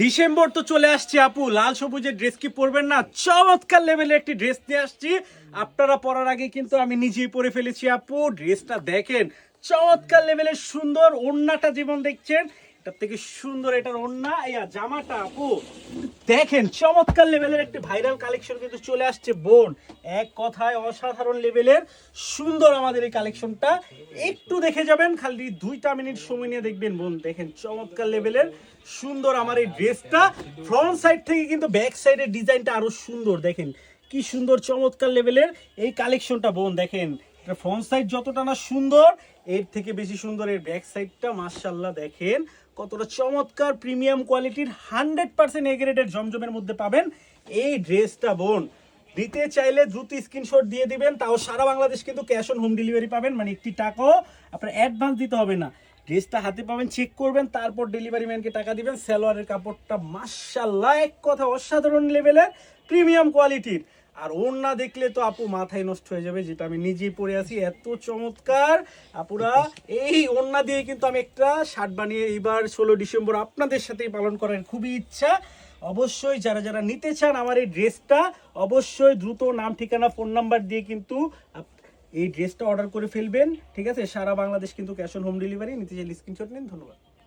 December তো চলে আসছে আপু, লাল সবুজের ড্রেস কি পরবেন না? চমৎকার লেভেলের একটি ড্রেস নিয়ে আসছি। আপনারা পরার আগে কিন্তু আমি নিজেই পরে ফেলেছি আপু ড্রেসটা দেখেন। চমৎকার লেভেলের সুন্দর ওড়নাটা যেমন দেখছেন, এটার থেকে সুন্দর এটার ওড়না ইয়া জামাটা আপু। দেখেন, চমৎকার লেভেলের একটি ভাইরাল কালেকশন কিন্তু চলে আসছে বোন। এক কথায় অসাধারণ লেভেলের সুন্দর আমাদের এই কালেকশনটা একটু দেখে যাবেন, খালি দুইটা মিনিট সময় নিয়ে দেখবেন বোন। দেখেন, চমৎকার লেভেলের সুন্দর আমার এই ড্রেসটা ফ্রন্ট সাইড থেকে কিন্তু ব্যাক সাইডের ডিজাইনটা আরও সুন্দর। দেখেন, কি সুন্দর, চমৎকার লেভেলের এই কালেকশনটা বোন। দেখেন ফ্রন্ট সাইড যতটা না সুন্দর, এর থেকে বেশি সুন্দর এর ব্যাক সাইডটা মার্শাল্লাহ দেখেন, কতটা চমৎকার প্রিমিয়াম কোয়ালিটির হান্ড্রেড পার্সেন্ট এগ্রেডের জমজমের মধ্যে পাবেন এই ড্রেসটা বোন। দিতে চাইলে দ্রুত স্ক্রিনশট দিয়ে দিবেন, তাও সারা বাংলাদেশ কিন্তু ক্যাশ অন হোম ডেলিভারি পাবেন মানে একটি টাকাও আপনার অ্যাডভান্স দিতে হবে না। ড্রেসটা হাতে পাবেন চেক করবেন, তারপর ডেলিভারি ম্যানকে টাকা দিবেন, সালোয়ারের কাপড়টা মার্শাল্লাহ এক কথা অসাধারণ লেভেলের প্রিমিয়াম কোয়ালিটির আর ওড়না দেখলে তো আপু মাথায় নষ্ট হয়ে যাবে, যেটা আমি নিজেই পরে আছি। এত চমৎকার। আপুরা, এই ওড়না দিয়ে কিন্তু আমি একটা শার্ট বানিয়ে এইবার ষোলো ডিসেম্বর আপনাদের সাথেই পালন করার খুবই ইচ্ছা। অবশ্যই যারা যারা নিতে চান আমার এই ড্রেসটা, অবশ্যই দ্রুত নাম, ঠিকানা, ফোন নাম্বার দিয়ে কিন্তু এই ড্রেসটা অর্ডার করে ফেলবেন। ঠিক আছে? সারা বাংলাদেশ কিন্তু ক্যাশ অন হোম ডেলিভারি। নিতে চাইলে স্ক্রিনশট নিন। ধন্যবাদ।